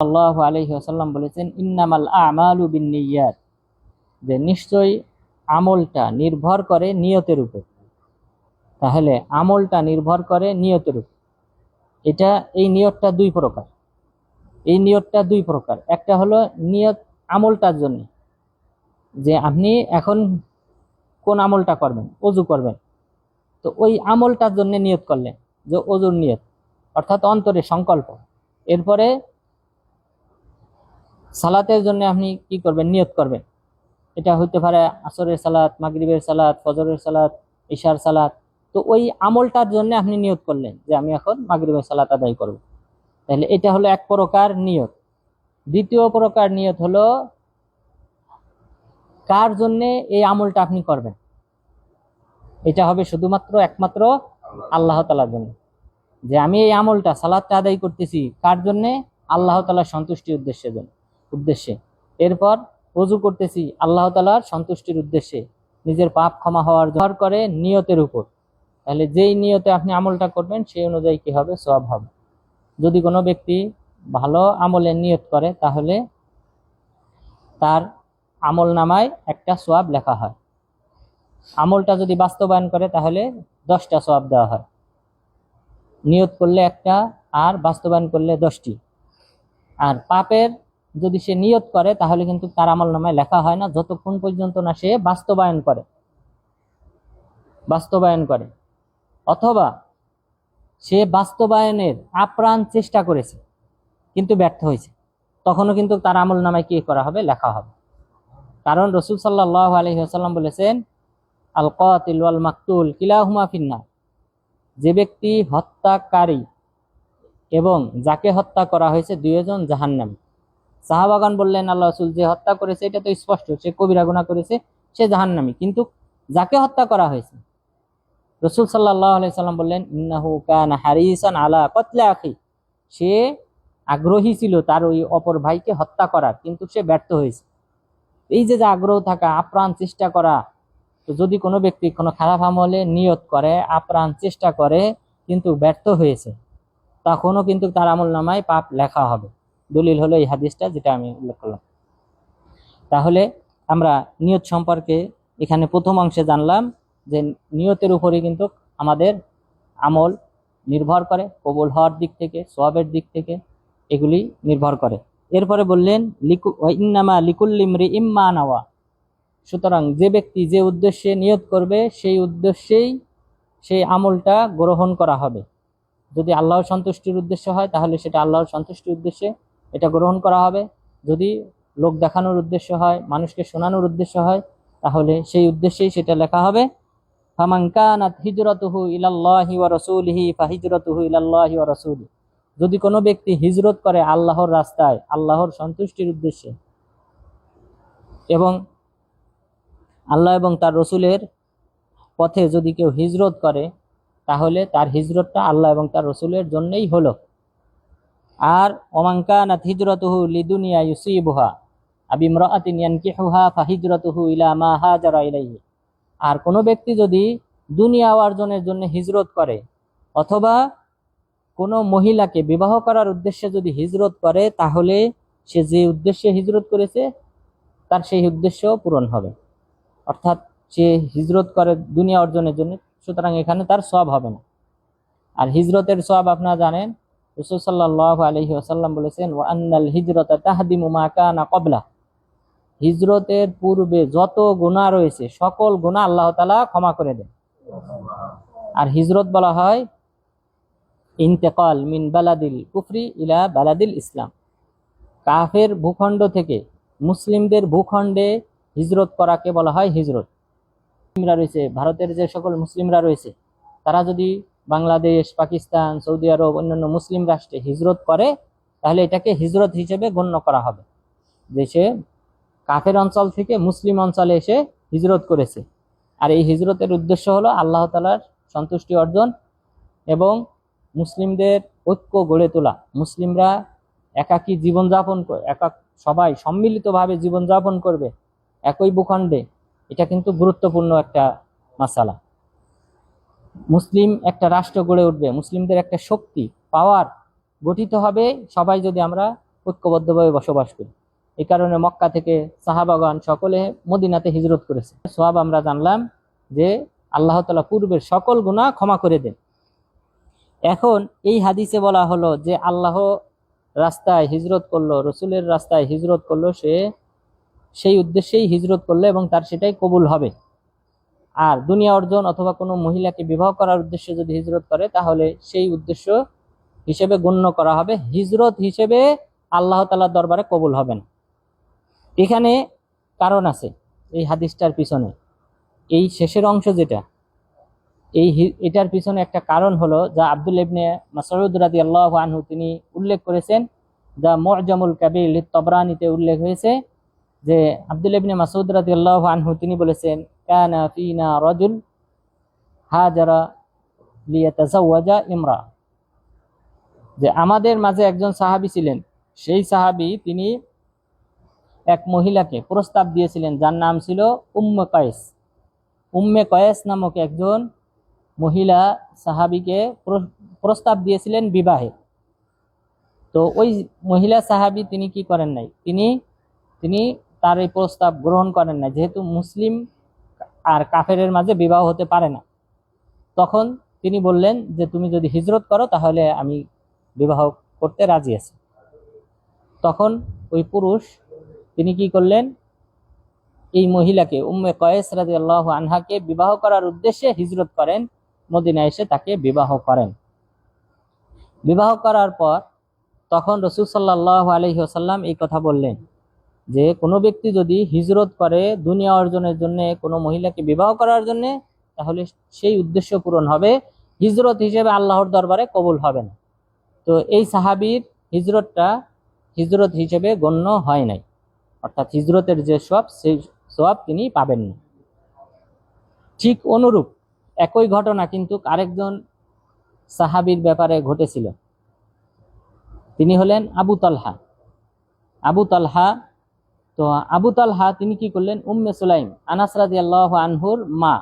আল্লাহ আলহি আসাল্লাম বলেছেন, ইন্নামাল আমালু বিন নিয়াত যে নিশ্চয়ই আমলটা নির্ভর করে নিয়তের উপর। তাহলে আমলটা নির্ভর করে নিয়তের উপর। এটা, এই নিয়তটা দুই প্রকার। এই নিয়তটা দুই প্রকার। একটা হলো নিয়ত আমলটার জন্য, যে আপনি এখন কোন আমলটা করবেন, অজু করবেন। তো ওই আমলটার জন্য নিয়ত করলেন, যে অজুর নিয়ত, অর্থাৎ অন্তরে সংকল্প। এরপরে সালাতের জন্য আপনি কি করবেন? নিয়ত করবেন। এটা হইতে পারে আসরের সালাত, মাগরিবের সালাত, ফজরের সালাত ইশার সালাত। তো ওই আমলটার জন্য আপনি নিয়ত করলেন যে আমি এখন মাগরিবের সালাত আদায় করব। তাহলে এটা হলো এক প্রকার নিয়ত। দ্বিতীয় প্রকার নিয়ত হলো কার জন্য এই আমলটা আপনি করবেন? এটা হবে শুধুমাত্র একমাত্র আল্লাহ তালার জন্য। যে আমি এই আমলটা সালাদটা আদায় করতেছি, কার জন্যে? আল্লাহ তালার সন্তুষ্টির উদ্দেশ্যের জন্য। উদ্দেশ্যে। এরপর অজু করতেছি আল্লাহ তালার সন্তুষ্টির উদ্দেশ্যে। নিজের পাপ ক্ষমা হওয়ার জন্য করে নিয়তের উপর। তাহলে যেই নিয়তে আপনি আমলটা করবেন, সেই অনুযায়ী কি হবে? সব হবে। যদি কোনো ব্যক্তি ভালো আমলের নিয়ত করে, তাহলে তার আমল নামায় একটা সোয়াব লেখা হয়। আমলটা যদি বাস্তবায়ন করে, তাহলে দশটা সোয়াব দেওয়া হয়। নিয়ত করলে একটা, আর বাস্তবায়ন করলে দশটি। আর পাপের যদি সে নিয়ত করে, তাহলে কিন্তু তার আমল নামায় লেখা হয় না। যতক্ষণ পর্যন্ত না সে বাস্তবায়ন করে। বাস্তবায়ন করে। অথবা সে বাস্তবায়নের আপ্রাণ চেষ্টা করেছে, কিন্তু ব্যর্থ হয়েছে। তখনও কিন্তু তার আমল নামায় কি করা হবে? লেখা হবে। কারণ রসুল সাল্লাহ আলহিহাসাল্লাম বলেছেন আল কাতিল ওয়াল মাকতুল কিলাহুমা ফিন্না যে ব্যক্তি হত্যাকারী এবং যাকে হত্যা করা হয়েছে দুইজন জাহান্নামী। সাহাবাগান বললেন, আল্লাহ রসুল যে হত্যা করেছে, এটা তো স্পষ্ট, সে কবিরা গুণা করেছে, সে জাহান্নামী। কিন্তু যাকে হত্যা করা হয়েছে? রসুল সাল্লাহ সাল্লাম বললেন, ইন্নাহু কান হারিসান আলা কতলা আখি। সে আগ্রহী ছিল তার ওই অপর ভাইকে হত্যা করার, কিন্তু সে ব্যর্থ হয়েছে। এই যে যে আগ্রহ থাকা, আপ্রাণ চেষ্টা করা, তো যদি কোনো ব্যক্তি কোনো খারাপ আমলে নিয়ত করে, আপ্রাণ চেষ্টা করে, কিন্তু ব্যর্থ হয়েছে, তখনও কিন্তু তার আমল নামায় পাপ লেখা হবে। দলিল হলো এই হাদিসটা যেটা আমি উল্লেখ করলাম। তাহলে আমরা নিয়ত সম্পর্কে এখানে প্রথম অংশে জানলাম যে নিয়তের উপরে কিন্তু আমাদের আমল নির্ভর করে, কবুল হওয়ার দিক থেকে সোয়াবের দিক থেকে এগুলি নির্ভর করে। এরপরে বললেন, লিকু ইন্নামা লিকুল্লিমরি ইম্মা নাওয়া। সুতরাং যে ব্যক্তি যে উদ্দেশ্যে নিয়ত করবে, সেই উদ্দেশ্যেই সেই আমলটা গ্রহণ করা হবে। যদি আল্লাহর সন্তুষ্টির উদ্দেশ্য হয়, তাহলে সেটা আল্লাহর সন্তুষ্টির উদ্দেশ্যে এটা গ্রহণ করা হবে। যদি লোক দেখানোর উদ্দেশ্য হয়, মানুষকে শোনানোর উদ্দেশ্য হয়, তাহলে সেই উদ্দেশ্যেই সেটা লেখা হবে। ফামাঙ্কানাত হিজরতুহু ইলাল্লাহি ওয়া রাসূলিহি ফাহিজরতুহু ইলাল্লাহি ওয়া রাসূলি। যদি কোনো ব্যক্তি হিজরত করে আল্লাহর রাস্তায়, আল্লাহর সন্তুষ্টির উদ্দেশ্যে, এবং আল্লাহ এবং তার রসুলের পথে যদি কেউ হিজরত করে, তাহলে তার হিজরতটা আল্লাহ এবং তার রসুলের জন্যই হলো। আর ওমাঙ্কানাত হিজরতুহু লিদুনিয়া ইউসিবুহা আবিমরাতিন ইয়ানকিহুহা ফাহিজরতুহু ইলা মা হাজারা ইলাইহি। আর কোনো ব্যক্তি যদি দুনিয়া অর্জনের জন্য হিজরত করে, অথবা কোনো মহিলাকে বিবাহ করার উদ্দেশ্যে যদি হিজরত করে, তাহলে সে যে উদ্দেশ্যে হিজরত করেছে, তার সেই উদ্দেশ্য পূরণ হবে। অর্থাৎ সে হিজরত করে দুনিয়া অর্জনের জন্য, সুতরাং এখানে তার সব হবে না। আর হিজরতের সব আপনারা জানেন রসুল সাল্লাহ আলহি আসাল্লাম বলেছেন কবলা হিজরতের পূর্বে যত গুণা রয়েছে, সকল গুণা আল্লাহ তালা ক্ষমা করে দেন। আর হিজরত বলা হয় মিন বালাদিল কুফরি ইলা বালাদিল ইসলাম। কাফের ভূখণ্ড থেকে মুসলিমদের ভূখণ্ডে হিজরত করাকে বলা হয় হিজরত। মুসলিমরা রয়েছে, ভারতের যে সকল মুসলিমরা রয়েছে, তারা যদি বাংলাদেশ, পাকিস্তান, সৌদি আরব, অন্যান্য মুসলিম রাষ্ট্রে হিজরত করে, তাহলে এটাকে হিজরত হিসেবে গণ্য করা হবে। দেশে কাফের অঞ্চল থেকে মুসলিম অঞ্চলে এসে হিজরত করেছে। আর এই হিজরতের উদ্দেশ্য হলো আল্লাহ তালার সন্তুষ্টি অর্জন এবং মুসলিমদের ঐক্য গড়ে তোলা। মুসলিমরা একাকী জীবনযাপন একা সবাই সম্মিলিতভাবে জীবনযাপন করবে একই ভূখণ্ডে। এটা কিন্তু গুরুত্বপূর্ণ একটা মাসালা। মুসলিম একটা রাষ্ট্র গড়ে উঠবে, মুসলিমদের একটা শক্তি পাওয়ার গঠিত হবে সবাই যদি আমরা ঐক্যবদ্ধভাবে বসবাস করি। এই কারণে মক্কা থেকে সাহাবাগান সকলে মদিনাতে হিজরত করেছে। সোয়াব আমরা জানলাম যে আল্লাহ তালা পূর্বের সকল গুণা ক্ষমা করে দেন। এখন এই হাদিসে বলা হলো যে আল্লাহ রাস্তায় হিজরত করল, রসুলের রাস্তায় হিজরত করল, সে সেই উদ্দেশ্যেই হিজরত করল এবং তার সেটাই কবুল হবে। আর দুনিয়া অর্জন অথবা কোনো মহিলাকে বিবাহ করার উদ্দেশ্যে যদি হিজরত করে, তাহলে সেই উদ্দেশ্য হিসেবে গণ্য করা হবে। হিজরত হিসেবে আল্লাহ তালার দরবারে কবুল হবে না এখানে কারণ আছে এই হাদিসটার পিছনে। এই শেষের অংশ যেটা, এই এটার পিছনে একটা কারণ হলো যা আব্দুল ইবনে মাসউদ রাদিয়াল্লাহু আনহু তিনি উল্লেখ করেছেন, যা মুআজামুল কাবির তবরানিতে উল্লেখ হয়েছে, যে আব্দুল ইবনে মাসউদ রাদিয়াল্লাহু আনহু তিনি বলেছেন কানা ফিনা রাজুল হাজারা লিয়াতাজাওয়াজা ইমরা যে আমাদের মাঝে একজন সাহাবী ছিলেন, সেই সাহাবী তিনি এক মহিলাকে প্রস্তাব দিয়েছিলেন, যার নাম ছিল উম্মে কয়েস। উম্মে কয়েস নামক একজন মহিলা সাহাবিকে প্রস্তাব দিয়েছিলেন বিবাহে। তো ওই মহিলা সাহাবী তিনি কি করেন নাই? তিনি তিনি তার এই প্রস্তাব গ্রহণ করেন নাই। যেহেতু মুসলিম আর কাফেরের মাঝে বিবাহ হতে পারে না। তখন তিনি বললেন যে, তুমি যদি হিজরত করো, তাহলে আমি বিবাহ করতে রাজি আছি। তখন ওই পুরুষ, তিনি কি করলেন? এই মহিলাকে, উম্মে কয়েস রাজি আল্লাহ আনহাকে বিবাহ করার উদ্দেশ্যে হিজরত করেন মদিনা এসে তাকে বিবাহ করেন। বিবাহ করার পর তখন রসুল সাল্লাহ আলহিহাসাল্লাম এই কথা বললেন যে কোনো ব্যক্তি যদি হিজরত করে দুনিয়া অর্জনের জন্য, কোনো মহিলাকে বিবাহ করার জন্য, তাহলে সেই উদ্দেশ্য পূরণ হবে। হিজরত হিসেবে আল্লাহর দরবারে কবুল হবে না। তো এই সাহাবীর হিজরতটা হিজরত হিসেবে গণ্য হয় নাই। অর্থাৎ হিজরতের যে সব, সেই সব তিনি পাবেন না। ঠিক অনুরূপ একই ঘটনা কিন্তু আরেকজন সাহাবীর ব্যাপারে ঘটেছিল। তিনি হলেন আবু তালহা। আবু তালহা তো আবু তালহা, তিনি কি করলেন? উম্মে সুলাইম, আনাস রাদিয়াল্লাহু আনহুর মা।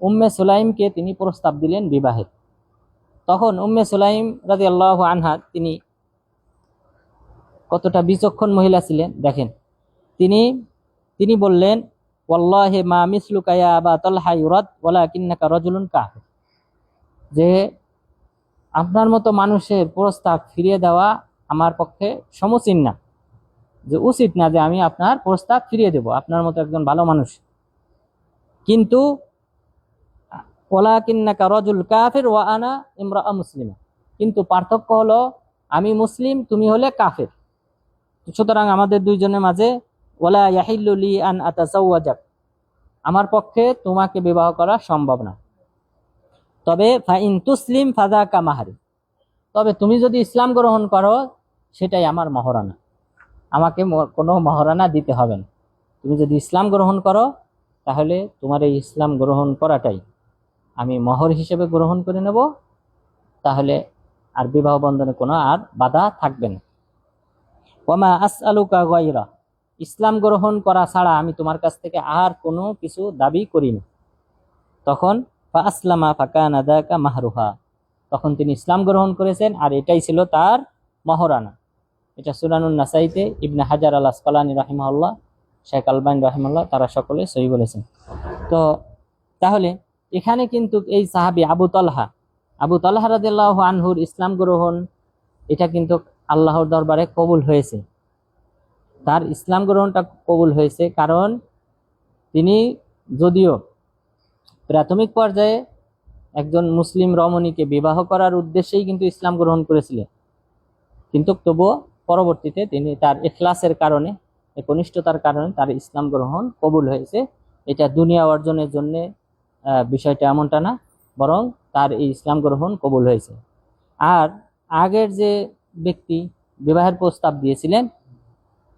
উম্মে সুলাইমকে তিনি প্রস্তাব দিলেন বিবাহে। তখন উম্মে সুলাইম রাদিয়াল্লাহু আনহা, তিনি কতটা বিচক্ষণ মহিলা ছিলেন, দেখেন। তিনি তিনি বললেন, ওয়াল্লাহি মা মিসলুকা ইয়া আবা তালহা ইউরাদ, ওয়ালাকিন্নাকা রাজুলুন কাফির। যে আপনার মতো মানুষের প্রস্তাব ফিরিয়ে দেওয়া আমার পক্ষে সমীচীন না। যে উচিত না যে আমি আপনার প্রস্তাব ফিরিয়ে দেব, আপনার মতো একজন ভালো মানুষ। কিন্তু রজুল কাফের ওয়া আনা ইমরা মুসলিমা। কিন্তু পার্থক্য হলো, আমি মুসলিম, তুমি হলে কাফের। সুতরাং আমাদের দুইজনের মাঝে, ওলা ইয়াহিল্লুলি আন আতাসাওয়াজাক আমার পক্ষে তোমাকে বিবাহ করা সম্ভব না। তবে ফাইন তুসলিম ফাদা কামাহারি তবে তুমি যদি ইসলাম গ্রহণ করো, সেটাই আমার মহারানা আমাকে কোনো মহারানা দিতে হবে না। তুমি যদি ইসলাম গ্রহণ করো, তাহলে তোমার এই ইসলাম গ্রহণ করাটাই। আমি মহর হিসেবে গ্রহণ করে নেব, তাহলে আর বিবাহ বন্ধনে কোনো আর বাধা থাকবে না। ওমা আস আলুকা গয়রা, ইসলাম গ্রহণ করা ছাড়া আমি তোমার কাছ থেকে আর কোনো কিছু দাবি করি না তখন ফা আসলামা ফাঁকা নাদাকা মাহরুহা, তখন তিনি ইসলাম গ্রহণ করেছেন, আর এটাই ছিল তার মহরানা। এটা সুরানুন নাসাইতে ইবনে হাজার আল আসকালানি রাহিমাল্লাহ শেখ আলবাইন রাহিমাল্লাহ তারা সকলে সই বলেছেন। তো তাহলে এখানে কিন্তু এই সাহাবি আবু তলহা আবু তলহা রাদিল্লাহ আনহুর ইসলাম গ্রহণ, এটা কিন্তু আল্লাহর দরবারে কবুল হয়েছে। তার ইসলাম গ্রহণটা কবুল হয়েছে কারণ তিনি যদিও প্রাথমিক পর্যায়ে একজন মুসলিম রমণীকে বিবাহ করার উদ্দেশ্যেই কিন্তু ইসলাম গ্রহণ করেছিলেন। কিন্তু তবুও পরবর্তীতে তিনি তার এখলাসের কারণে কনিষ্ঠতার কারণে তার ইসলাম গ্রহণ কবুল হয়েছে। এটা দুনিয়া অর্জনের জন্য বিষয়টা এমনটা না, বরং তার এই ইসলাম গ্রহণ কবুল হয়েছে। আর আগের যে ব্যক্তি বিবাহের প্রস্তাব দিয়েছিলেন,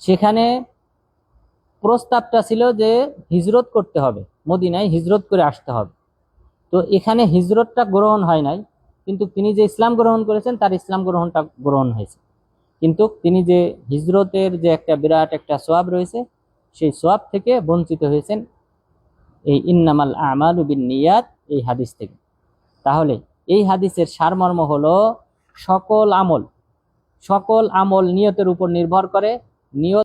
সেখানে প্রস্তাবটা ছিল যে হিজরত করতে হবে, মদিনায় হিজরত করে আসতে হবে। তো এখানে হিজরতটা গ্রহণ হয় নাই, কিন্তু তিনি যে ইসলাম গ্রহণ করেছেন, তার ইসলাম গ্রহণটা গ্রহণ হয়েছে। কিন্তু তিনি যে হিজরতের যে একটা বিরাট একটা সোয়াব রয়েছে, সেই সোয়াব থেকে বঞ্চিত হয়েছেন এই ইন্নামাল আমাল উবিন নিয়াত এই হাদিস থেকে। তাহলে এই হাদিসের সারমর্ম হল সকল আমল সকল আমল নিয়তের উপর নির্ভর করে, নিয়ত